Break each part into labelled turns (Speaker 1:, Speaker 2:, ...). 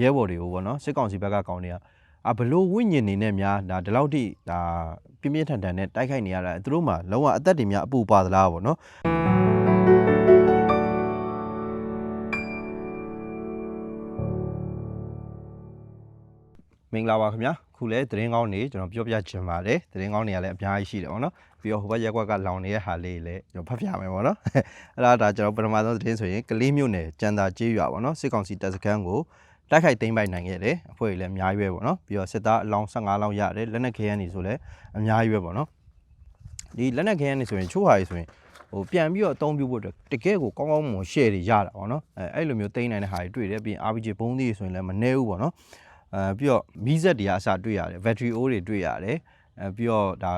Speaker 1: ရဲဘော်တွေကိုပေါ့နော်စစ်ကောင်စီဘက်ကကောင်းတွေကအာဘလို့ဝိညာဉ်နေနဲ့များဒါဒီလောက်ထိဒါပြင်းပြင်းထန်ထန်နဲ့တိုက်ခိုက်နေရတာသူတို့မှလုံးဝအသက်တွေများအပူပါသလားပေါ့နော်မင်္ဂလာပါခင်ဗျာခုလဲသတင်းကောင်းနေကျွန်တော်ပြောပြချင်ပါတယ်သတင်းကောင်းတွေကလည်းအများကြီးရှိတယ်ပေါ့နော်ပြီးတော့ဟိုဘက်ရက်ကွက်ကလောင်နေတဲ့ဟာလေးတွေလည်းကျွန်တော်ဖတ်ပြမယ်ပေါ့နော်အဲ့ဒါဒါကျွန်တော်ပထမဆုံးသတင်းဆိုရင်ကလေးမျိုးနယ်ကြံသာကျေးရွာပေါ့နော်စစ်ကောင်စီတပ်စခန်းကို တိုက်ခိုက်သိမ်းပိုက်နိုင်ခဲ့တယ်အဖွဲ့တွေလည်းအများကြီးပဲပေါ့နော်ပြီးတော့စစ်သားအလောင်း15လောင်းရတယ်လက်နက်ခဲယမ်းတွေဆိုလည်းအများကြီးပဲပေါ့နော်ဒီလက်နက်ခဲယမ်းတွေဆိုရင်ချိုးဟာတွေဆိုရင်ဟိုပြန်ပြီးတော့အသုံးပြုဖို့အတွက်တကယ်ကိုကောင်းကောင်းမွန် share တွေရတာပေါ့နော်အဲအဲ့လိုမျိုးသိမ်းနိုင်တဲ့ဟာတွေတွေ့တယ်ပြီးရင် RPG ဘုံးသီးတွေဆိုရင်လည်းမနှဲဘူးပေါ့နော်အဲပြီးတော့မီးစက်တွေကအစတွေ့ရတယ် battery O တွေတွေ့ရတယ်အဲပြီးတော့ဒါ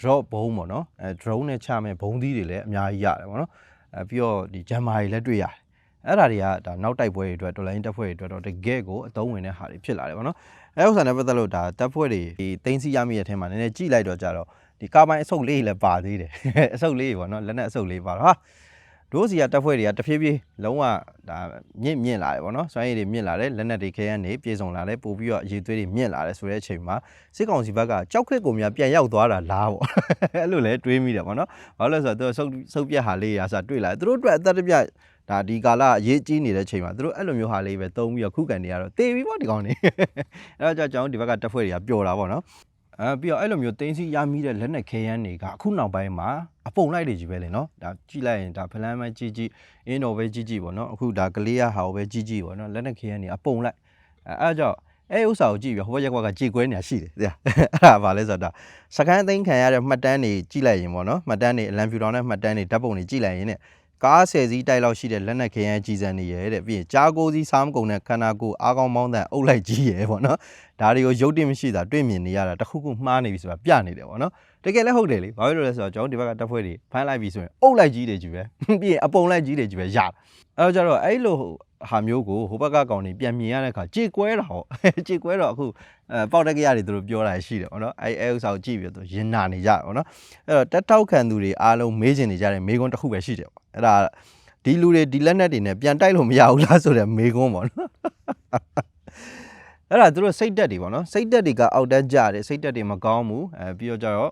Speaker 1: drop ဘုံးပေါ့နော်အဲ drone နဲ့ချမဲ့ဘုံးသီးတွေလည်းအများကြီးရတယ်ပေါ့နော်အဲပြီးတော့ဒီ jammer တွေလည်းတွေ့ရတယ် အဲ့ဒါတွေကဒါနောက်တိုက်ပွဲတွေအတွက် online တက်ဖွဲ့တွေအတွက်တော့တကယ်ကိုအသုံးဝင်တဲ့ဟာတွေဖြစ်လာတယ်ပေါ့နော်အဲဥစ္စာနဲ့ပတ်သက်လို့ဒါတက်ဖွဲ့တွေဒီတင်းစီရမိတဲ့အထက်မှာနည်းနည်းကြည့်လိုက်တော့ကြတော့ဒီကာပိုင်းအဆုပ်လေးတွေလည်းပါသေးတယ်အဆုပ်လေးတွေပေါ့နော်လက်နက်အဆုပ်လေးပါတော့ဟာ တို့စီကတက်ဖွဲ့တွေကတဖြည်းဖြည်းလုံးဝဒါမြင့်မြင့်လာတယ်ဗောနော်စွမ်းရည်တွေမြင့်လာတယ်လက်နက်တွေခဲယမ်းတွေပြေဆုံးလာတယ်ပို့ပြီးတော့အရေးသွေးတွေမြင့်လာတယ်ဆိုတဲ့အချိန်မှာစစ်ကောင်စီဘက်ကကြောက်ခက်ကိုများပြန်ရောက်သွားတာလားဗောအဲ့လိုလဲတွေးမိတယ်ဗောနော်ဘာလို့လဲဆိုတော့သူကဆုပ်ဆုပ်ပြက်ဟာလေးရာစတွေ့လာတယ်သူတို့အတွက်အသက်တပြဒါဒီကာလအရေးကြီးနေတဲ့ချိန်မှာသူတို့အဲ့လိုမျိုးဟာလေးပဲတုံးပြီးတော့ခုခံနေရတော့တေးပြီးဗောဒီကောင်နေအဲ့တော့ကြောင့်ကျွန်တော်တို့ဒီဘက်ကတက်ဖွဲ့တွေကပျော်တာဗောနော် အဲပြီးတော့အဲ့လိုမျိုးတင်းစီရမိတဲ့လက်နက်ခဲယမ်းတွေကအခုနောက်ပိုင်းမှာအပုံလိုက်တွေကြီးပဲလေနော်ဒါကြည့်လိုက်ရင်ဒါဖလန်မဲကြီးကြီးအင်းတော်ပဲကြီးကြီးပေါ့နော်အခုဒါကလေးရဟာပဲကြီးကြီးပေါ့နော်လက်နက်ခဲယမ်းတွေအပုံလိုက်အဲအဲ့ဒါကြောင့်အဲဥစ္စာကိုကြည့်ပြီးဟိုဘက်ရက်ကွက်ကကြေကွဲနေတာရှိတယ်တရားအဲ့ဒါဘာလဲဆိုတော့ဒါစကန်သိန်းခံရတဲ့မှတ်တမ်းတွေကြည့်လိုက်ရင်ပေါ့နော်မှတ်တမ်းတွေအလံဖြူတောင်နဲ့မှတ်တမ်းတွေဓာတ်ပုံတွေကြည့်လိုက်ရင်ね ကားဆယ်စီးတိုက်လောက်ရှိတဲ့လက်နက်ခဲယမ်းကြီးစံနေရဲတဲ့ပြီးရင်ကြားကိုစီးစားမကုန်တဲ့ခန္ဓာကိုယ်အားကောင်းမောင်းတဲ့အုပ်လိုက်ကြီးရဲပေါ့နော်ဒါတွေကိုရုပ်တင်မရှိတာတွေ့မြင်နေရတာတစ်ခုခုမှားနေပြီဆိုတာပြနေတယ်ပေါ့နော်တကယ်လည်းဟုတ်တယ်လေဘာဖြစ်လို့လဲဆိုတော့ကျွန်တော်ဒီဘက်ကတက်ဖွဲ့တွေဖမ်းလိုက်ပြီဆိုရင်အုပ်လိုက်ကြီးတွေကြီးပဲပြီးရင်အပုံလိုက်ကြီးတွေကြီးပဲရတာအဲတော့ကျတော့အဲ့လိုဟာမျိုးကိုဟိုဘက်ကကောင်တွေပြန်မြင်ရတဲ့အခါကြေကွဲတာဟောကြေကွဲတော့အခုအဲပေါက်တက်ကရတွေသူတို့ပြောတာရှိတယ်ပေါ့နော်အဲ့အဲဥစ္စာကိုကြည့်ပြီးတော့သူရင်နာနေကြတယ်ပေါ့နော်အဲ့တော့တက်ထောက်ခံသူတွေအားလုံးမေးချင်နေကြတဲ့မေးခွန်းတစ်ခုပဲရှိတယ်ပေါ့ အဲ့ဒါဒီလူတွေဒီလက်နက်တွေနဲ့ပြန်တိုက်လို့မရဘူးလားဆိုတဲ့မေးခွန်းပေါ့နော်အဲ့ဒါသူတို့စိတ်တက်တွေပေါ့နော်စိတ်တက်တွေကအောက်တက်ကြတယ်စိတ်တက်တွေမကောင်းဘူးအဲပြီးတော့ကြတော့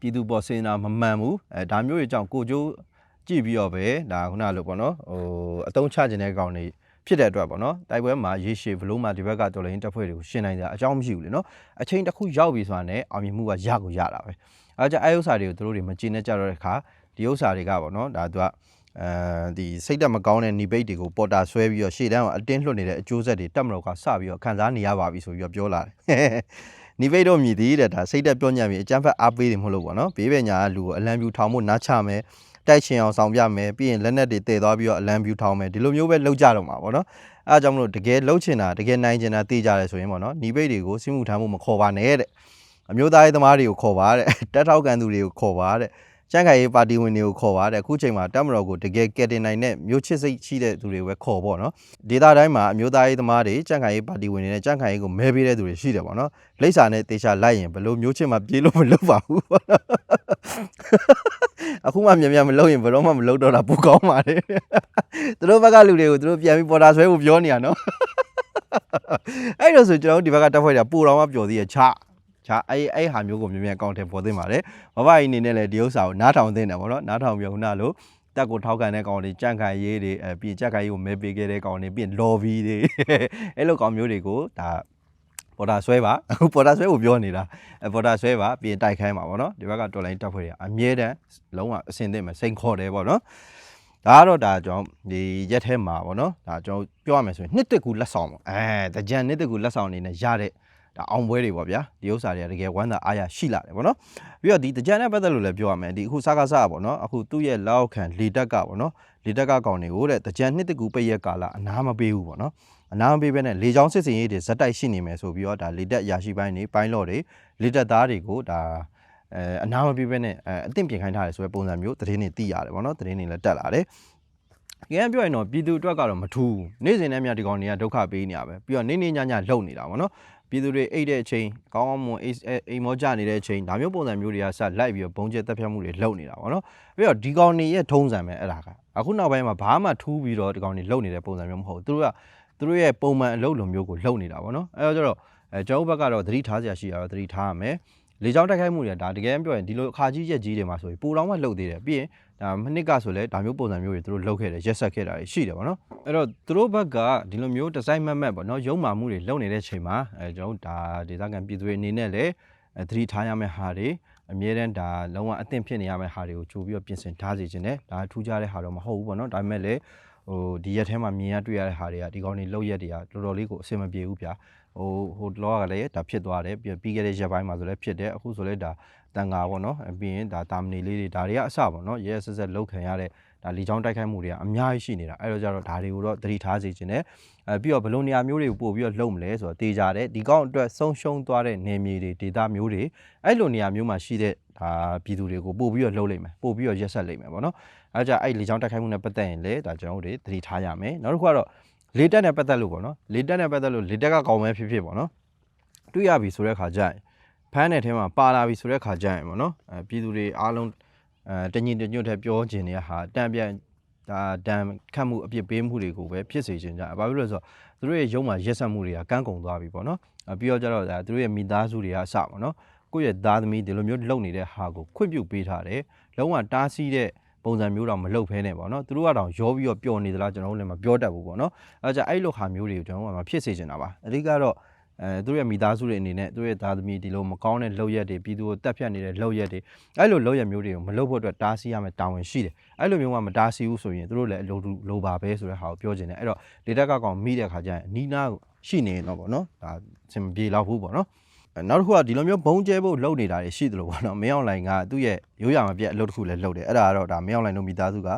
Speaker 1: ပြည်သူပေါ်စင်တာမမှန်ဘူးအဲဒါမျိုးတွေကြောင့်ကိုကျိုးကြည့်ပြီးတော့ပဲဒါခုနလိုပေါ့နော်ဟိုအတုံးချခြင်းတဲ့ကောင်တွေဖြစ်တဲ့အတွက်ပေါ့နော်တိုက်ပွဲမှာရေရှည်ဘလို့မှဒီဘက်ကတော်လိုင်းတက်ဖွဲ့တွေကိုရှင်းနိုင်တာအကြောင်းမရှိဘူးလေနော်အချိန်တစ်ခုရောက်ပြီဆိုတာနဲ့အောင်မြင်မှုကရကိုရတာပဲအဲကြင့်အဲဥစ္စာတွေကိုသူတို့တွေမကြည့်နဲ့ကြတော့တဲ့ခါ ဒီဥစ္စာတွေကပေါ့နော်ဒါသူကအဲဒီစိတ်တက်မကောင်းတဲ့ညီပိတ်တွေကိုပေါ်တာဆွဲပြီးတော့ရှေ့တန်းကအတင်းလွှတ်နေတဲ့အကျိုးဆက်တွေတက်မလို့ကစပြီးတော့ခံစားနေရပါပြီဆိုပြီးတော့ပြောလာတယ်။ညီပိတ်တို့မြည်သေးတဲ့ဒါစိတ်တက်ပြောညံ့ပြီးအကျန်းဖက်အားပေးတယ်မဟုတ်လို့ပေါ့နော်။ဘေးပညာကလူကိုအလံပြူထောင်ဖို့နားချမယ်။တိုက်ချင်အောင်ဆောင်ပြမယ်ပြီးရင်လက်နက်တွေတည်သွားပြီးတော့အလံပြူထောင်မယ်ဒီလိုမျိုးပဲလုပ်ကြတော့မှာပေါ့နော်။အဲအကြောင်းမလို့တကယ်လှုပ်ချင်တာတကယ်နိုင်ချင်တာသိကြတယ်ဆိုရင်ပေါ့နော်။ညီပိတ်တွေကိုစိမှုထမ်းဖို့မခေါ်ပါနဲ့တဲ့အမျိုးသားရေးသမားတွေကိုခေါ်ပါတဲ့တက်ထောက်ကန်သူတွေကိုခေါ်ပါတဲ့ ကျန်းခိုင်ရေးပါတီဝင်တွေကိုခေါ်ပါတဲ့အခုချိန်မှာတက်မတော်ကိုတကယ်ကယ်တင်နိုင်တဲ့မျိုးချစ်စိတ်ရှိတဲ့သူတွေပဲခေါ်ပေါ့နော်ဒေတာတိုင်းမှာအမျိုးသားရေးသမားတွေကျန်းခိုင်ရေးပါတီဝင်တွေနဲ့ကျန်းခိုင်ရေးကိုမဲပေးတဲ့သူတွေရှိတယ်ပေါ့နော်လိပ်စာနဲ့တေချာလိုက်ရင်ဘလို့မျိုးချစ်မှပြေးလို့မလုပ်ပါဘူးပေါ့နော်အခုမှမြန်မြန်မလုပ်ရင်ဘယ်တော့မှမလုပ်တော့တာပိုကောင်းပါလေသူတို့ဘက်ကလူတွေကိုသူတို့ပြန်ပြီးပေါ်တာဆွဲဖို့ပြောနေရနော်အဲ့လိုဆိုကျွန်တော်တို့ဒီဘက်ကတက်ဖွဲ့တာပိုတော်မှပျော်သေးရဲ့ချ ချအဲ့အဲ့ဟာမျိုးကိုမြန်မြန်အကောင့်ထဲပေါ်သိမ်းပါတယ်ဘဘကြီးအနေနဲ့လည်းဒီဥစ္စာကိုနားထောင်သင့်တယ်ဗောနော်နားထောင်ပြီးခုနလိုတက်ကိုထောက်ကန်တဲ့ကောင်တွေကြန့်ခိုင်ရေးတွေအဲပြီးကြက်ခိုင်ရေးကိုမဲပေးခဲ့တဲ့ကောင်တွေပြီးရင် lobby တွေအဲ့လိုကောင်မျိုးတွေကိုဒါပေါ်တာဆွဲပါအခုပေါ်တာဆွဲကိုပြောနေတာအဲပေါ်တာဆွဲပါပြီးရင်တိုက်ခိုင်းပါဗောနော်ဒီဘက်ကတော်လိုင်းတက်ဖွဲ့တွေအမြဲတမ်းလုံးဝအစင်သင့်မယ်စိန်ခေါ်တယ်ဗောနော်ဒါကတော့ဒါကျွန်တော်ဒီရက်ထဲမှာဗောနော်ဒါကျွန်တော်ပြောရမယ်ဆိုရင်နှစ်တက်ကူလက်ဆောင်ပေါ့အဲတကြံနှစ်တက်ကူလက်ဆောင်အနေနဲ့ရတဲ့ ဒါအောင်ပွဲတွေပေါ့ဗျာဒီဥစ္စာတွေကတကယ်ဝမ်းသာအားရရှိလာတယ်ဗောနော်ပြီးတော့ဒီတကြံနဲ့ပတ်သက်လို့လည်းပြောရမယ်ဒီအခုစားကားစားပေါ့နော်အခုသူ့ရဲ့လောက်ခံလေတက်ကပေါ့နော်လေတက်ကကောင်တွေကိုတဲ့တကြံနှစ်တကူပိတ်ရက်ကာလအနာမပေးဘူးပေါ့နော်အနာမပေးဘဲနဲ့လေချောင်းစစ်စင်ရေးတွေဇက်တိုက်ရှိနေမယ်ဆိုပြီးတော့ဒါလေတက်အရာရှိပိုင်းတွေပိုင်းလော့တွေလေတက်သားတွေကိုဒါအဲအနာမပေးဘဲနဲ့အဲအသင့်ပြင်ခိုင်းထားတယ်ဆိုတဲ့ပုံစံမျိုးသတင်းတွေသိရတယ်ပေါ့နော်သတင်းတွေလည်းတက်လာတယ်။ကြည့်ရင်ပြောရင်တော့ပြည်သူအတွက်ကတော့မထူးဘူးနေ့စဉ်နဲ့မြတ်ဒီကောင်တွေကဒုက္ခပေးနေရပဲပြီးတော့နေ့နေ့ညညလှုပ်နေတာပေါ့နော် ပြည်သူတွေအိတ်တဲ့အချိန်ကောင်းကောင်းမွန်အိတ်အိမ်မောကြနေတဲ့အချိန်ဒါမျိုးပုံစံမျိုးတွေကဆက်လိုက်ပြီးတော့ဘုံကျက်တက်ဖြတ်မှုတွေလုပ်နေတာပေါ့နော်ပြီးတော့ဒီကောင်တွေရဲ့ထုံးစံပဲအဲ့ဒါကအခုနောက်ပိုင်းမှာဘာမှထူးပြီးတော့ဒီကောင်တွေလုပ်နေတဲ့ပုံစံမျိုးမဟုတ်ဘူးသူတို့ကသူတို့ရဲ့ပုံမှန်အလုပ်လိုမျိုးကိုလုပ်နေတာပေါ့နော်အဲတော့ကျတော့အဲကျွန်တော်တို့ဘက်ကတော့သတိထားစရာရှိတာတော့သတိထားရမယ် လေကြောင်းတိုက်ခိုက်မှုတွေကဒါတကယ်ပြောရင်ဒီလိုအခါကြီးရက်ကြီးတွေမှာဆိုရင်ပူတောင်မှလှုပ်သေးတယ်ပြီးရင်ဒါမနစ်ကဆိုလဲဒါမျိုးပုံစံမျိုးတွေသူတို့လှုပ်ခဲ့တယ်ရက်ဆက်ခဲ့တာတွေရှိတယ်ပေါ့နော်အဲ့တော့သူတို့ဘက်ကဒီလိုမျိုးဒီဇိုင်းမတ်မတ်ပေါ့နော်ရုံမာမှုတွေလုပ်နေတဲ့ချိန်မှာအဲကျွန်တော်တို့ဒါဒေသခံပြည်သူတွေအနေနဲ့လည်းအဲသတိထားရမယ့်ဟာတွေအမြဲတမ်းဒါလုံးဝအသင့်ဖြစ်နေရမယ့်ဟာတွေကိုကြိုပြီးတော့ပြင်ဆင်ထားစီခြင်းနဲ့ဒါထူးခြားတဲ့ဟာတော့မဟုတ်ဘူးပေါ့နော်ဒါပေမဲ့လည်းဟိုဒီရက်ထဲမှာမြင်ရတွေ့ရတဲ့ဟာတွေကဒီကောင်းတွေလောက်ရက်တွေကတော်တော်လေးကိုအဆင်မပြေဘူးဗျာ ဟိုဟိုလောကလည်းဒါဖြစ်သွားတယ်ပြီးပြီးခဲ့တဲ့ရက်ပိုင်းမှာဆိုလည်းဖြစ်တယ်အခုဆိုလည်းဒါတန်ငါပေါ့နော်အပြီးရင်ဒါတာမဏီလေးတွေဒါတွေကအစပေါ့နော်ရဲဆက်ဆက်လောက်ခံရတဲ့ဒါလီချောင်းတိုက်ခိုက်မှုတွေကအများကြီးရှိနေတာအဲ့တော့ကြတော့ဒါတွေကိုတော့သတိထားစေခြင်းနဲ့အဲပြီးတော့ဘယ်လိုနေရာမျိုးတွေကိုပို့ပြီးတော့လုံမလဲဆိုတော့တေးကြတယ်ဒီကောင်းအတွက်ဆုံးရှုံးသွားတဲ့နေမြေတွေဒေသမျိုးတွေအဲ့လိုနေရာမျိုးမှာရှိတဲ့ဒါပြည်သူတွေကိုပို့ပြီးတော့လှုပ်လိုက်မယ်ပို့ပြီးတော့ရက်ဆက်လိုက်မယ်ပေါ့နော်အဲကြအဲ့လီချောင်းတိုက်ခိုက်မှုနဲ့ပတ်သက်ရင်လည်းဒါကျွန်တော်တို့တွေသတိထားရမယ်နောက်တစ်ခုကတော့ လေတက်နဲ့ပတ်သက်လို့ပေါ့နော်လေတက်နဲ့ပတ်သက်လို့လေတက်ကကောင်းမဲဖြစ်ဖြစ်ပေါ့နော်တွေ့ရပြီဆိုတဲ့ခါကျရင်ဖမ်းတဲ့ထဲမှာပါလာပြီဆိုတဲ့ခါကျရင်ပေါ့နော်အဲပြည်သူတွေအားလုံးအဲတညီတညွတ်တဲ့ပြောခြင်းတွေကဟာတန်ပြန်ဒါဒဏ်ခတ်မှုအပြစ်ပေးမှုတွေကိုပဲဖြစ်စေခြင်းကြ။ဘာဖြစ်လို့လဲဆိုတော့သူတို့ရဲ့ရုံးမှာရက်ဆက်မှုတွေကကန်းကုန်သွားပြီပေါ့နော်။အဲပြီးတော့ကျတော့ဒါသူတို့ရဲ့မိသားစုတွေကအစပေါ့နော်။ကိုယ့်ရဲ့သားသမီးဒီလိုမျိုးလုပ်နေတဲ့ဟာကိုခွင့်ပြုပေးထားတယ်။လုံးဝတားဆီးတဲ့ ပုံစံမျိုးတော့မလုပ်ဖဲနဲ့ပေါ့နော်။သူတို့ကတော့ရောပြီးတော့ပျော်နေသလားကျွန်တော်တို့လည်းမပြောတတ်ဘူးပေါ့နော်။အဲဒါကြင့်အဲ့လိုဟာမျိုးတွေကိုကျွန်တော်တို့ကမဖြစ်စေချင်တာပါ။အဓိကတော့အဲသူတို့ရဲ့မိသားစုတွေအနေနဲ့သူတို့ရဲ့သားသမီးဒီလိုမကောင်းတဲ့လုပ်ရက်တွေပြည်သူကိုတက်ဖြတ်နေတဲ့လုပ်ရက်တွေအဲ့လိုလုပ်ရက်မျိုးတွေကိုမလုပ်ဖို့အတွက်တားဆီးရမယ်တာဝန်ရှိတယ်အဲ့လိုမျိုးမှမတားဆီးဘူးဆိုရင်သူတို့လည်းအလိုလိုပါပဲဆိုတဲ့ဟာကိုပြောချင်တယ်အဲ့တော့လေတက်ကကောင်မိတဲ့ခါကျရင်အနီးနားကိုရှိနေတော့ပေါ့နော်ဒါစင်ပြေလောက်ဘူးပေါ့နော် နောက်တစ်ခုကဒီလိုမျိုးဘုံကျဲဖို့လုပ်နေတာတွေရှိတယ်လို့ပေါ့နော်မင်းအောင်လိုင်ကသူ့ရဲ့ရိုးရာမပြတ်အလုပ်တစ်ခုလည်းလုပ်တယ်အဲ့ဒါကတော့ဒါမင်းအောင်လိုင်တို့မိသားစုက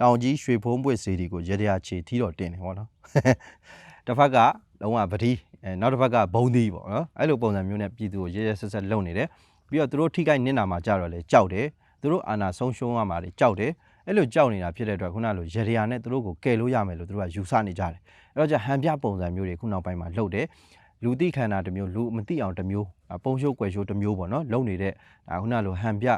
Speaker 1: တောင်ကြီးရွှေဖုံးပွင့်စီဒီကိုရတရာချေထီတော့တင်တယ်ပေါ့နော်တစ်ဖက်ကလုံးဝပတိအဲနောက်တစ်ဖက်ကဘုံသီးပေါ့နော်အဲ့လိုပုံစံမျိုးနဲ့ပြည်သူကိုရဲရဲဆက်ဆက်လုပ်နေတယ်ပြီးတော့သူတို့ထိခိုက်နစ်နာမှာကြတော့လေကြောက်တယ်သူတို့အာဏာဆုံးရှုံးရမှာလေကြောက်တယ်အဲ့လိုကြောက်နေတာဖြစ်တဲ့အတွက်ခုနလိုရေရရာနဲ့သူတို့ကိုကယ်လို့ရမယ်လို့သူတို့ကယူဆနေကြတယ်အဲ့တော့じゃဟန်ပြပုံစံမျိုးတွေခုနောက်ပိုင်းမှာလုပ်တယ် လူသိခန္ဓာတစ်မျိုးလူမသိအောင်တစ်မျိုးပုံရှိုးကွယ်ရှိုးတစ်မျိုးပေါ့နော်လုံနေတဲ့ဒါခုနလိုဟန်ပြ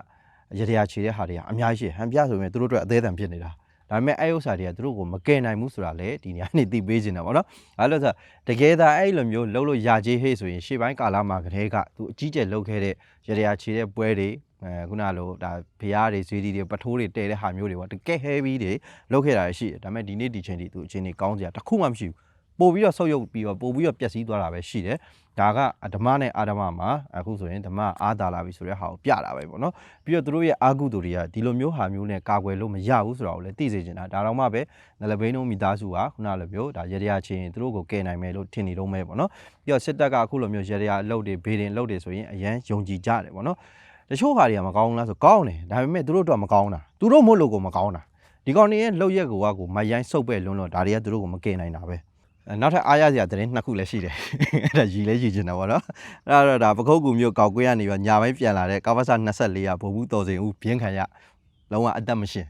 Speaker 1: ရေရရာခြေတဲ့ဟာတွေကအများကြီးရှိဟန်ပြဆိုရင်သူတို့အတွက်အသေးအံဖြစ်နေတာဒါပေမဲ့အဲ့ဥစ္စာတွေကသူတို့ကိုမကယ်နိုင်ဘူးဆိုတာလေဒီနေရာနေသိပေးနေတာပေါ့နော်။အဲ့လိုဆိုတကယ်သာအဲ့လိုမျိုးလှုပ်လို့ရကြီးဟေ့ဆိုရင်ရှေ့ပိုင်းကာလမှာကတည်းကသူအကြီးကျယ်လှုပ်ခဲ့တဲ့ရရချေတဲ့ပွဲတွေအဲခုနလိုဒါဖျားတွေဇွေဒီတွေပထိုးတွေတဲတဲ့ဟာမျိုးတွေပေါ့တကယ် heavy တွေလှုပ်ခဲ့တာရှိတယ်။ဒါပေမဲ့ဒီနေ့ဒီချိန်ဒီသူအချင်းတွေကောင်းစရာတစ်ခုမှမရှိဘူး။ ပို့ပြီးတော့ဆုတ်ယုတ်ပြီးတော့ပို့ပြီးတော့ပျက်စီးသွားတာပဲရှိတယ်။ဒါကဓမ္မနဲ့အာဓမ္မမှာအခုဆိုရင်ဓမ္မအာသာလာပြီဆိုတဲ့ဟာကိုပြတာပဲပေါ့နော်ပြီးတော့သူတို့ရဲ့အာကုသူတွေကဒီလိုမျိုးဟာမျိုးနဲ့ကာကွယ်လို့မရဘူးဆိုတာကိုလည်းသိစေချင်တာဒါတော့မှပဲနလဘိန်းတို့မိသားစုကခုနလိုမျိုးဒါရရချင်းသူတို့ကိုကယ်နိုင်မယ်လို့ထင်နေတော့မဲပေါ့နော်ပြီးတော့စစ်တပ်ကအခုလိုမျိုးရရအလုပ်တွေဘေးတင်လုပ်တွေဆိုရင်အရန်ယုံကြည်ကြတယ်ပေါ့နော်တချို့ဟာတွေကမကောင်းဘူးလားဆိုကောင်းတယ်ဒါပေမဲ့သူတို့တော့မကောင်းတာသူတို့မို့လို့ကိုမကောင်းတာဒီကောင်တွေရဲ့လှုပ်ရက်ကိုကကိုမရိုင်းစုပ်ပဲလွန်းလို့ဒါတွေကသူတို့ကိုမကယ်နိုင်တာပဲ နောက်ထပ်အားရစရာသတင်းနှစ်ခုလည်းရှိတယ်အဲ့ဒါရီလဲရီချင်တာပေါ့နော်အဲ့တော့ဒါပခုတ်ကူမျိုးကောက်ကွေးကနေပြီးညာပိုင်းပြန်လာတဲ့ကာဗဆာ24ကဘိုလ်ဘူးတော်စင်ဦးဘင်းခံရလုံးဝအသက်မရှင်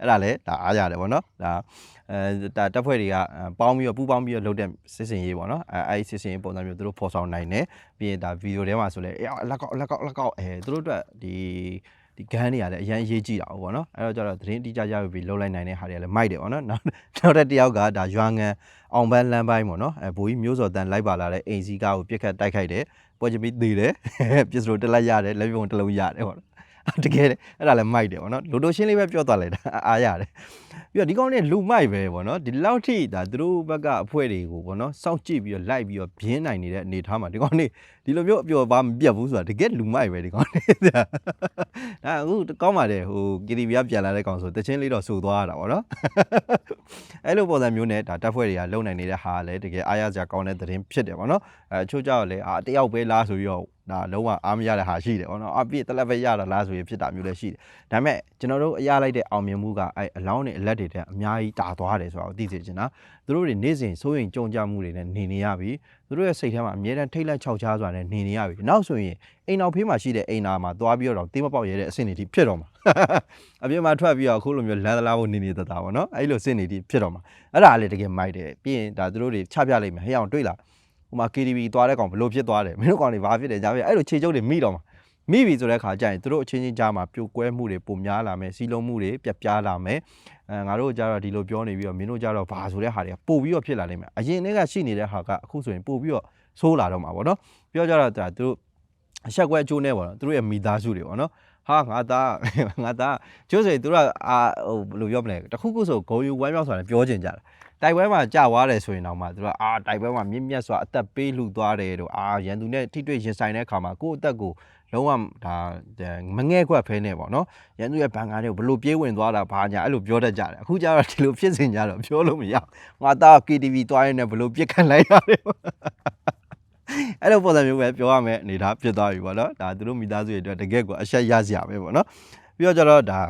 Speaker 1: အဲ့ဒါလည်းဒါအားရတယ်ပေါ့နော်ဒါအဲဒါတက်ဖွဲ့တွေကပေါင်းပြီးတော့ပူးပေါင်းပြီးတော့လုပ်တဲ့စစ်စင်ရေးပေါ့နော်အဲအဲဒီစစ်စင်ရေးပုံစံမျိုးသူတို့ဖော်ဆောင်နိုင်တယ်ပြီးရင်ဒါဗီဒီယိုထဲမှာဆိုလဲအေးလက်ကောက်လက်ကောက်လက်ကောက်အဲသူတို့အတွက်ဒီ ဒီဂန်းတွေကလည်းအရင်အရေးကြီးတာပေါ့နော်အဲ့တော့ကျတော့သတင်းတိကျကျပြီးလှုပ်လိုက်နိုင်တဲ့ဟာတွေကလည်းမိုက်တယ်ပေါ့နော်နောက်နောက်တစ်တယောက်ကဒါရွာငံအောင်ပန်းလမ်းပိုင်းပေါ့နော်အဲဘိုးကြီးမျိုးစော်တန်လိုက်ပါလာတဲ့အိမ်စီကားကိုပြစ်ခတ်တိုက်ခိုက်တယ်ပွဲချပြီးသေးတယ်ပြစ်စလို့တက်လိုက်ရတယ်လက်ပြုံတစ်လုံးရတယ်ပေါ့နော်တကယ်လေအဲ့ဒါလည်းမိုက်တယ်ဗောနော်လူတို့ရှင်းလေးပဲပြောသွားလိုက်တာအားရတယ်ပြီးတော့ဒီကောင်းလေးလူမိုက်ပဲဗောနော်ဒီလောက်ထိဒါသူတို့ဘက်ကအဖွဲတွေကိုဗောနော်စောင့်ကြည့်ပြီးတော့လိုက်ပြီးတော့ဘင်းနိုင်နေတဲ့အနေထားမှာဒီကောင်းလေးဒီလိုမျိုးအပျော်ပါမပြတ်ဘူးဆိုတာတကယ်လူမိုက်ပဲဒီကောင်းလေးဒါအခုကောင်းပါတယ်ဟိုကီတီဗီကပြန်လာတဲ့ကောင်ဆိုတချင်းလေးတော့စူသွားရတာဗောနော်အဲ့လိုပုံစံမျိုးနဲ့ဒါတက်ဖွဲ့တွေကလုံနိုင်နေတဲ့ဟာလည်းတကယ်အားရစရာကောင်းတဲ့သတင်းဖြစ်တယ်ဗောနော်အဲအချို့ကြောက်လေအာတယောက်ပဲလားဆိုပြီးတော့ဒါလုံးဝအားမရတဲ့ဟာရှိတယ်ဗောနော်အပြည့်တလက်ပဲရတာလားဆိုရင်ဖြစ်တာမျိုးလည်းရှိတယ်ဒါပေမဲ့ကျွန်တော်တို့အရလိုက်တဲ့အောင်မြင်မှုကအဲအလောင်းနဲ့အလက်တွေတဲ့အများကြီးတာသွားတယ်ဆိုတာကိုသိစေချင်တာသူတို့တွေနေ့စဉ်စိုးရင်ကြုံကြမှုတွေနဲ့နေနေရပြီသူတို့ရဲ့စိတ်ထဲမှာအမြဲတမ်းထိတ်လန့်ခြောက်ခြားစွာနဲ့နေနေရပြီနောက်ဆိုရင်အိမ်နောက်ဖေးမှာရှိတဲ့အိမ်နာမှာသွားပြီးတော့တင်းမပေါက်ရတဲ့အဆင့်တွေထိဖြစ်တော့မှာအပြင်မှာထွက်ပြီးတော့အခုလိုမျိုးလမ်းသလားဖို့နေနေတတာပေါ့နော်အဲ့လိုအဆင့်တွေထိဖြစ်တော့မှာအဲ့ဒါလည်းတကယ်မိုက်တယ်ပြီးရင်ဒါသူတို့တွေချပြလိုက်မယ်ဟဲ့အောင်တွေ့လားဟိုမှာ KTV သွားတဲ့ကောင်ဘလို့ဖြစ်သွားတယ်မင်းတို့ကောင်တွေဘာဖြစ်တယ်ကြားပြအဲ့လိုခြေကျုပ်တွေမိတော့မှာ မိပြီဆိုတဲ့ခါကျရင်သူတို့အချင်းချင်းကြားမှာပြိုကွဲမှုတွေပုံများလာမယ်စီးလုံးမှုတွေပြက်ပြားလာမယ်အဲငါတို့ကြတော့ဒီလိုပြောနေပြီးတော့မင်းတို့ကြတော့ဘာဆိုတဲ့ဟာတွေကပို့ပြီးတော့ဖြစ်လာလိမ့်မယ်အရင်တည်းကရှိနေတဲ့ဟာကအခုဆိုရင်ပို့ပြီးတော့ဆိုးလာတော့မှာပေါ့နော်ပြောကြတော့ဒါသူတို့အဆက်ကွဲအကျိုးနဲ့ပေါ့နော်သူတို့ရဲ့မိသားစုတွေပေါ့နော်ဟာငါသားငါသားကျိုးဆိုရင်သူတို့ကအာဟိုဘယ်လိုပြောမလဲတခုခုဆိုဂုံယူဝမ်းမြောက်ဆိုတာလည်းပြောချင်ကြတာတိုက်ပွဲမှာကြာသွားတယ်ဆိုရင်တော့မှသူတို့ကအာတိုက်ပွဲမှာမြင့်မြတ်စွာအသက်ပေးလှူသွားတယ်တို့အာရန်သူနဲ့ထိတွေ့ရင်ဆိုင်တဲ့အခါမှာကိုယ့်အသက်ကို လုံးဝဒါမငဲ့ကွက်ဖဲနေပေါ့နော်ရန်သူရဲ့ဘန်ကားတွေကိုဘလို့ပြေးဝင်သွားတာဘာညာအဲ့လိုပြောတတ်ကြတယ်အခုကျတော့ဒီလိုဖြစ်စင်ကြတော့ပြောလို့မရငါသား KTV သွားရင်လည်းဘလို့ပြစ်ခတ်လိုက်ရတယ်အဲ့လိုပုံစံမျိုးပဲပြောရမယ်အနေထားဖြစ်သွားပြီပေါ့နော်ဒါသူတို့မိသားစုတွေအတွက်တကယ်ကိုအဆက်ရစရာပဲပေါ့နော်ပြီးတော့ကျတော့ဒါ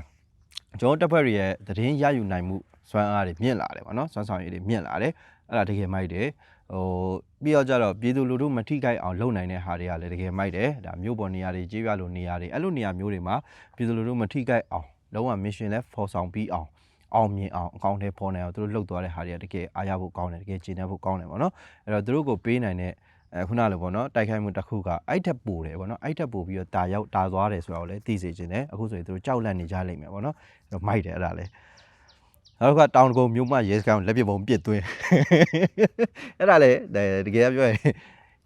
Speaker 1: ကျွန်တော်တပ်ဖွဲ့တွေရဲ့သတင်းရယူနိုင်မှုစွမ်းအားတွေမြင့်လာတယ်ပေါ့နော်စွမ်းဆောင်ရည်တွေမြင့်လာတယ်အဲ့ဒါတကယ်မိုက်တယ် ဟိုပြီးတော့ကျတော့ပြည်သူလူထုမထိခိုက်အောင်လုပ်နိုင်တဲ့ဟာတွေကလည်းတကယ်မိုက်တယ်ဒါမြို့ပေါ်နေရာတွေကြေးရွာလိုနေရာတွေအဲ့လိုနေရာမျိုးတွေမှာပြည်သူလူထုမထိခိုက်အောင်လုံးဝ mission လဲဖော်ဆောင်ပြီးအောင်အောင်မြင်အောင်အကောင့်ထဲပေါ်နိုင်အောင်သူတို့လှုပ်သွားတဲ့ဟာတွေကတကယ်အားရဖို့ကောင်းတယ်တကယ်ကျင့်တတ်ဖို့ကောင်းတယ်ပေါ့နော်အဲ့တော့သူတို့ကိုပေးနိုင်တဲ့အဲခုနလိုပေါ့နော်တိုက်ခိုက်မှုတစ်ခုကအဲ့ထက်ပိုတယ်ပေါ့နော်အဲ့ထက်ပိုပြီးတော့တာရောက်တာသွားတယ်ဆိုတော့လည်းသိစေခြင်းတယ်အခုဆိုရင်သူတို့ကြောက်လန့်နေကြလိမ့်မယ်ပေါ့နော်အဲ့တော့မိုက်တယ်အဲ့ဒါလည်း နောက်ကတောင်တကုံမြို့မရဲစခန်းလက်ပြပုံပြစ်သွင်းအဲ့ဒါလည်းတကယ်ပြောရင်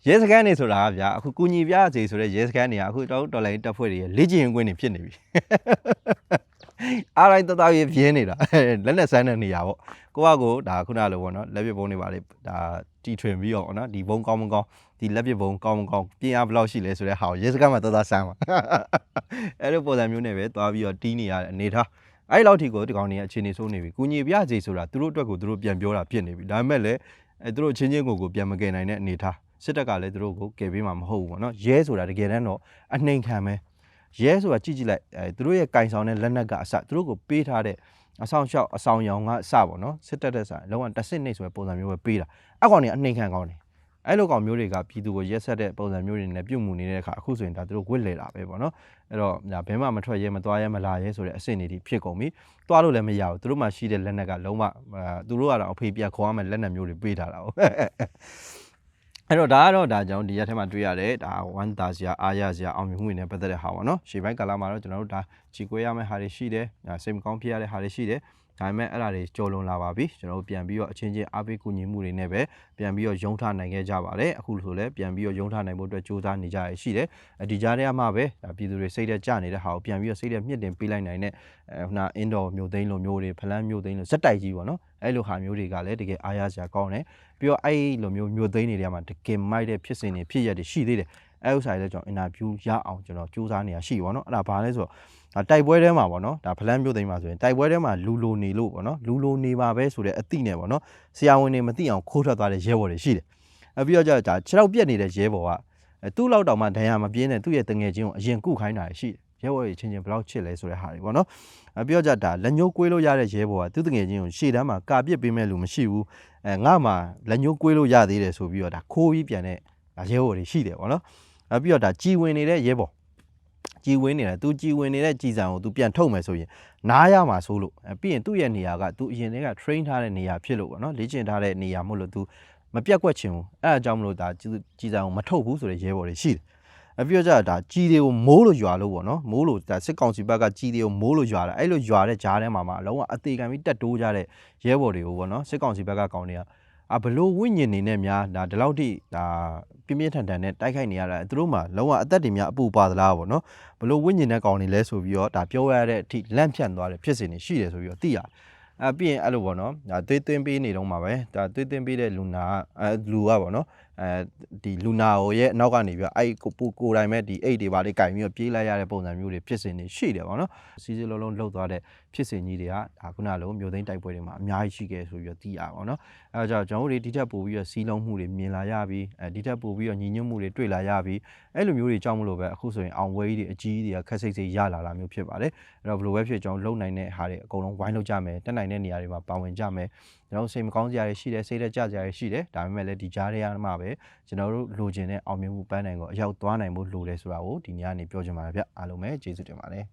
Speaker 1: ရဲစခန်းနေဆိုတာကဗျာအခုကုညီပြစီဆိုတဲ့ရဲစခန်းတွေကအခုတော့တော်လိုင်းတပ်ဖွဲ့တွေလေ့ကျင့်ရင်ကွင်းတွေဖြစ်နေပြီအားလိုက်တသားရေးပြင်းနေတာလက်နဲ့ဆန်းတဲ့နေရာပေါ့ကိုကကိုဒါခုနလိုပေါ့နော်လက်ပြပုံတွေပါလေဒါတီထွင်ပြီးတော့နော်ဒီဘုံကောင်းမကောင်းဒီလက်ပြဘုံကောင်းမကောင်းပြင်အားဘယ်လောက်ရှိလဲဆိုတဲ့ဟာကိုရဲစခန်းမှာတသားဆန်းပါအဲ့လိုပုံစံမျိုးနဲ့ပဲသွားပြီးတော့တီးနေရတဲ့အနေထား အဲ့လောက်ထိကိုဒီကောင်တွေအခြေအနေဆိုးနေပြီကုညီပြစီဆိုတာသူတို့အတွက်ကိုသူတို့ပြန်ပြောတာဖြစ်နေပြီဒါပေမဲ့လည်းအဲသူတို့ချင်းချင်းကိုကိုပြန်မကယ်နိုင်တဲ့အနေထားစစ်တပ်ကလည်းသူတို့ကိုကယ်ပေးမှာမဟုတ်ဘူးပေါ့နော်ရဲဆိုတာတကယ်တမ်းတော့အနှိမ်ခံပဲရဲဆိုတာကြည့်ကြည့်လိုက်အဲသူတို့ရဲ့ကင်ဆောင်တဲ့လက်နက်ကအစသူတို့ကိုပေးထားတဲ့အဆောင်ရှောက်အဆောင်ရောင်ကအစပေါ့နော်စစ်တပ်တဲ့ဆိုင်လုံးဝတစ်စစ်နှိပ်ဆိုတဲ့ပုံစံမျိုးပဲပေးတာအကောင်တွေအနှိမ်ခံကောင်းတယ် အဲ့လိုကောင်မျိုးတွေကပြည်သူကိုရက်ဆက်တဲ့ပုံစံမျိုးတွေနဲ့ပြုတ်မှုနေတဲ့အခါအခုဆိုရင်ဒါသူတို့ဝစ်လေတာပဲပေါ့နော်အဲ့တော့ဒါဘဲမှမထွက်ရဲမသွားရဲမလာရဲဆိုတဲ့အဆင့်တွေဖြစ်ကုန်ပြီသွားလို့လည်းမရဘူးသူတို့မှရှိတဲ့လက်နက်ကလုံးဝသူတို့ကတော့အဖေပြခေါ်ရမယ့်လက်နက်မျိုးတွေပေးထားတာဟုတ်အဲ့တော့ဒါကတော့ဒါကြောင့်ဒီရက်ထဲမှာတွေ့ရတယ်ဒါဝမ်းသာစရာအားရစရာအောင်မြင်မှုတွေနဲ့ပတ်သက်တဲ့ဟာပေါ့နော်ရှေ့ပိုင်းကာလမှာတော့ကျွန်တော်တို့ဒါခြေကွဲရမယ့်ဟာတွေရှိတယ်စိတ်မကောင်းဖြစ်ရတဲ့ဟာတွေရှိတယ် ဒါပေမဲ့အဲ့ဒါတွေကြော်လွန်လာပါပြီကျွန်တော်တို့ပြန်ပြီးတော့အချင်းချင်းအားပေးကူညီမှုတွေနဲ့ပဲပြန်ပြီးတော့ယုံထနိုင်ခဲ့ကြပါတယ်အခုဆိုလည်းပြန်ပြီးတော့ယုံထနိုင်ဖို့အတွက်စူးစမ်းနေကြရရှိတယ်ဒီကြားထဲမှာပဲပြည်သူတွေစိတ်သက်ကြနေတဲ့ဟာကိုပြန်ပြီးတော့စိတ်သက်မြင့်တင်ပေးလိုက်နိုင်တဲ့အဲခုနအင်းတော်မျိုးသိန်းလိုမျိုးတွေဖလန်းမျိုးသိန်းလိုစက်တိုက်ကြီးပေါ့နော်အဲ့လိုဟာမျိုးတွေကလည်းတကယ်အားရစရာကောင်းတယ်ပြီးတော့အဲ့လိုမျိုးမျိုးသိန်းတွေထဲမှာတကယ်မိုက်တဲ့ဖြစ်စဉ်တွေဖြစ်ရတဲ့ရှိသေးတယ်အဲဥစ္စာတွေလည်းကျွန်တော်အင်တာဗျူးရအောင်ကျွန်တော်စူးစမ်းနေရရှိပါတော့အဲ့ဒါဘာလဲဆိုတော့ ဒါတိုက်ပွဲထဲမှာပေါ့နော်ဒါဖလန်းမျိုးသိမ်းမှာဆိုရင်တိုက်ပွဲထဲမှာလူလိုနေလို့ပေါ့နော်လူလိုနေပါပဲဆိုတဲ့အတိနဲ့ပေါ့နော်ဆရာဝန်တွေမသိအောင်ခိုးထွက်သွားတဲ့ရဲဘော်တွေရှိတယ်အပြီးတော့ကြာဒါခြေထောက်ပြက်နေတဲ့ရဲဘော်ကသူ့လောက်တောင်မှဒဏ်ရာမပြင်းတဲ့သူ့ရဲ့တငယ်ချင်းကိုအရင်ကုခိုင်းတာရှိတယ်ရဲဘော်တွေချင်းချင်းဘယ်လောက်ချစ်လဲဆိုတဲ့ဟာတွေပေါ့နော်အပြီးတော့ကြာဒါလက်ညှိုးကွေးလို့ရတဲ့ရဲဘော်ကသူ့တငယ်ချင်းကိုရှေ့တန်းမှာကာပစ်ပေးမဲ့လူမရှိဘူးအဲငါမှလက်ညှိုးကွေးလို့ရသေးတယ်ဆိုပြီးတော့ဒါခိုးပြီးပြန်တဲ့ဒါရဲဘော်တွေရှိတယ်ပေါ့နော်အပြီးတော့ဒါကြည်ဝင်နေတဲ့ရဲဘော် ကြည်ဝင်းနေတယ်သူကြည်ဝင်နေတဲ့ကြည်စံကိုသူပြန်ထုတ်မယ်ဆိုရင်နားရမှာဆိုလို့ပြီးရင်သူ့ရဲ့နေရာကသူအရင်တည်းက train ထားတဲ့နေရာဖြစ်လို့ပေါ့နော်လေ့ကျင့်ထားတဲ့နေရာမို့လို့သူမပြတ်ကွက်ချင်ဘူးအဲအကြောင်းမလို့ဒါကြည်စံကိုမထုတ်ဘူးဆိုတဲ့ရဲဘော်တွေရှိတယ်အပြည့်ကြတာကြည်တွေကိုမိုးလို့ရွာလို့ပေါ့နော်မိုးလို့ဒါစစ်ကောင်စီဘက်ကကြည်တွေကိုမိုးလို့ရွာတာအဲ့လိုရွာတဲ့ဂျားထဲမှာမှအလုံးဝအသေးခံပြီးတက်တိုးကြတဲ့ရဲဘော်တွေကိုပေါ့နော်စစ်ကောင်စီဘက်ကကောင်းတွေက အာဘလို့ဝိညာဉ်နေနဲ့များဒါဒီလောက်ထိဒါပြင်းပြင်းထန်ထန်နဲ့တိုက်ခိုက်နေရတာသူတို့မှလုံးဝအသက်တွေများအပူပါသလားပေါ့နော်ဘလို့ဝိညာဉ်နဲ့ကောင်းနေလဲဆိုပြီးတော့ဒါပြောရတဲ့အထိလန့်ဖြန့်သွားတဲ့ဖြစ်စဉ်တွေရှိတယ်ဆိုပြီးတော့သိရတယ်အဲပြီးရင်အဲ့လိုပေါ့နော်ဒါသွေးသွင်းပေးနေတော့မှာပဲဒါသွေးသွင်းပေးတဲ့လူနာအဲလူကပေါ့နော်အဲဒီလူနာကိုရဲ့အနောက်ကနေပြီးတော့အဲ့ကိုပူကိုတိုင်းမဲ့ဒီအိတ်တွေပါလေးကင်ပြီးတော့ပြေးလိုက်ရတဲ့ပုံစံမျိုးတွေဖြစ်စဉ်တွေရှိတယ်ပေါ့နော်စီစီလုံးလုံးလှုပ်သွားတဲ့ ဖြစ်စဉ်ကြီးတွေကဒါခုနလိုမျိုးသိန်းတိုက်ပွဲတွေမှာအများကြီးရှိခဲ့ဆိုပြီးတော့သိရပါတော့အဲဒါကြောင့်ကျွန်တော်တို့ဒီထက်ပိုပြီးတော့စီးလုံးမှုတွေမြင်လာရပြီးအဲဒီထက်ပိုပြီးတော့ညီညွတ်မှုတွေတွေ့လာရပြီးအဲ့လိုမျိုးတွေကြောင့်မလို့ပဲအခုဆိုရင်အောင်ဝဲကြီးတွေအကြီးကြီးတွေကခက်စိတ်စိတ်ရလာတာမျိုးဖြစ်ပါတယ်အဲ့တော့ဘယ်လိုပဲဖြစ်ကျွန်တော်လုံနိုင်တဲ့ဟာတွေအကုန်လုံးဝိုင်းလုပ်ကြမယ်တက်နိုင်တဲ့နေရာတွေမှာပါဝင်ကြမယ်ကျွန်တော်စိတ်မကောင်းစရာတွေရှိတယ်စိတ်သက်ကြစရာတွေရှိတယ်ဒါပေမဲ့လည်းဒီကြားထဲမှာပဲကျွန်တော်တို့လိုချင်တဲ့အောင်မြင်မှုပန်းနိုင်ကိုအရောက်သွားနိုင်ဖို့လိုတယ်ဆိုတာကိုဒီညနေပြောချင်ပါတယ်ဗျအားလုံးပဲကျေးဇူးတင်ပါတယ်